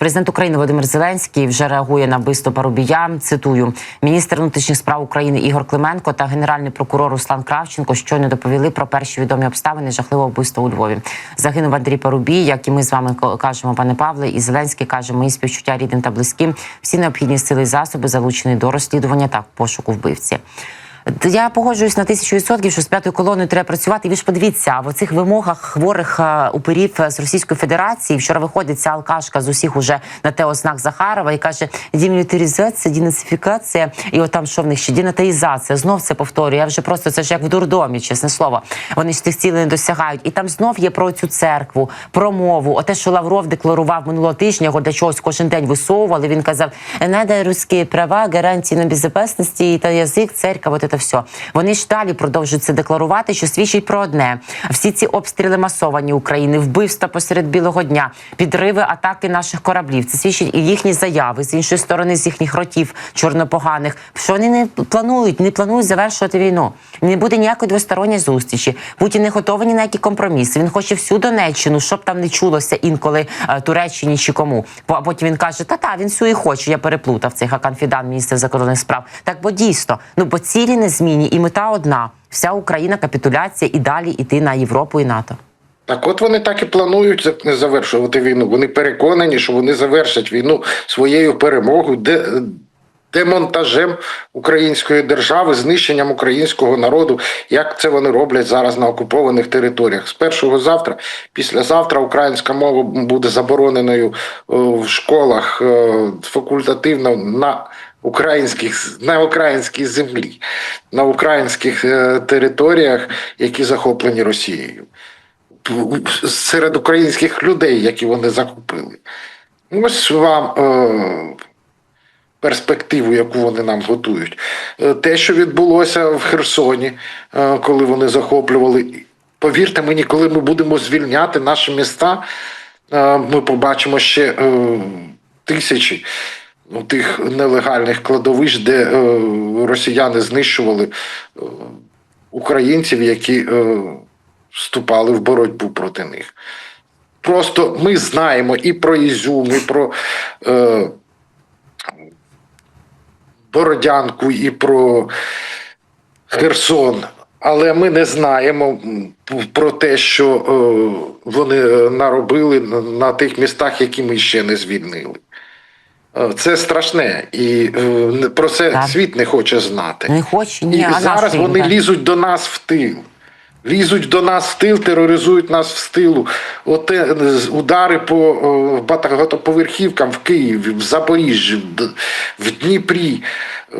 Президент України Володимир Зеленський вже реагує на вбивство Парубія. Цитую: міністр внутрішніх справ України Ігор Клименко та генеральний прокурор Руслан Кравченко щойно доповіли про перші відомі обставини жахливого вбивства у Львові. Загинув Андрій Парубій, як і ми з вами кажемо, пане Павле, і Зеленський каже, мої співчуття рідним та близьким. Всі необхідні сили і засоби залучені до розслідування та пошуку вбивці. Я погоджуюсь на тисячу відсотків, що з п'ятою колоною треба працювати. І ви ж подивіться, в цих вимогах хворих е, упирів е, з Російської Федерації вчора виходить ця алкашка з усіх уже на те ознак Захарова і каже: демілітаризація, денацифікація, і от там що в них ще денатаїзація. Знов це повторюю. Я вже просто це ж як в дурдомі, чесне слово. Вони ж тих цілей не досягають. І там знов є про цю церкву, про мову. Оте, що Лавров декларував минулого тижня, його для чогось кожен день висовували. Він казав: «Надо русські права, гарантії на безпечності та язик, церква, от це все. Вони ж далі продовжують це декларувати, що свідчить про одне: всі ці обстріли масовані України, вбивства посеред білого дня, підриви атаки наших кораблів. Це свідчить і їхні заяви з іншої сторони, з їхніх ротів чорнопоганих. Що вони не планують, не планують завершувати війну. Не буде ніякої двосторонньої зустрічі. Путін не готовий на які компроміси. Він хоче всю Донеччину, щоб там не чулося інколи е, Туреччині чи кому. А потім він каже: Та та він всю і хоче. Я переплутав цей Хакан Фідан, міністр закордонних справ. Так бо дійсно, ну бо цілі не зміні і мета одна: вся Україна капітуляція і далі йти на Європу і НАТО. Так от вони так і планують за- завершувати війну. Вони переконані, що вони завершать війну своєю перемогою, демонтажем української держави, знищенням українського народу, як це вони роблять зараз на окупованих територіях. З першого завтра, післязавтра українська мова буде забороненою е, в школах е, факультативно на українських на українській землі, на українських е, територіях, які захоплені Росією серед українських людей, які вони захопили. Ось вам е, перспективу, яку вони нам готують. Е, те, що відбулося в Херсоні, е, коли вони захоплювали. Повірте мені, коли ми будемо звільняти наші міста, е, ми побачимо ще тисячі ну, тих нелегальних кладовищ, де росіяни знищували українців, які вступали в боротьбу проти них. Просто ми знаємо і про Ізюм, і про е, Бородянку, і про Херсон. Але ми не знаємо про те, що е, вони наробили на- тих містах, які ми ще не звільнили. Е, Це страшне, і е, про це Так. світ не хоче знати. Не хоче ні, І зараз вони так. лізуть до нас в тил. Лізуть до нас в тил, тероризують нас в стилу. Оте з- удари по о, багатоповерхівкам в Києві, в Запоріжжі, в Дніпрі. Е,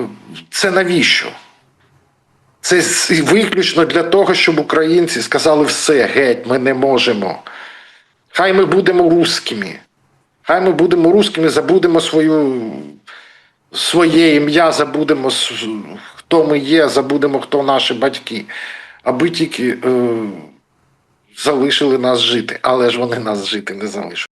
Це навіщо? Це виключно для того, щоб українці сказали все, геть, ми не можемо. Хай ми будемо русскими. Хай ми будемо русскими, забудемо свою, своє ім'я, забудемо, хто ми є, забудемо, хто наші батьки. Аби тільки е, залишили нас жити. Але ж вони нас жити не залишили.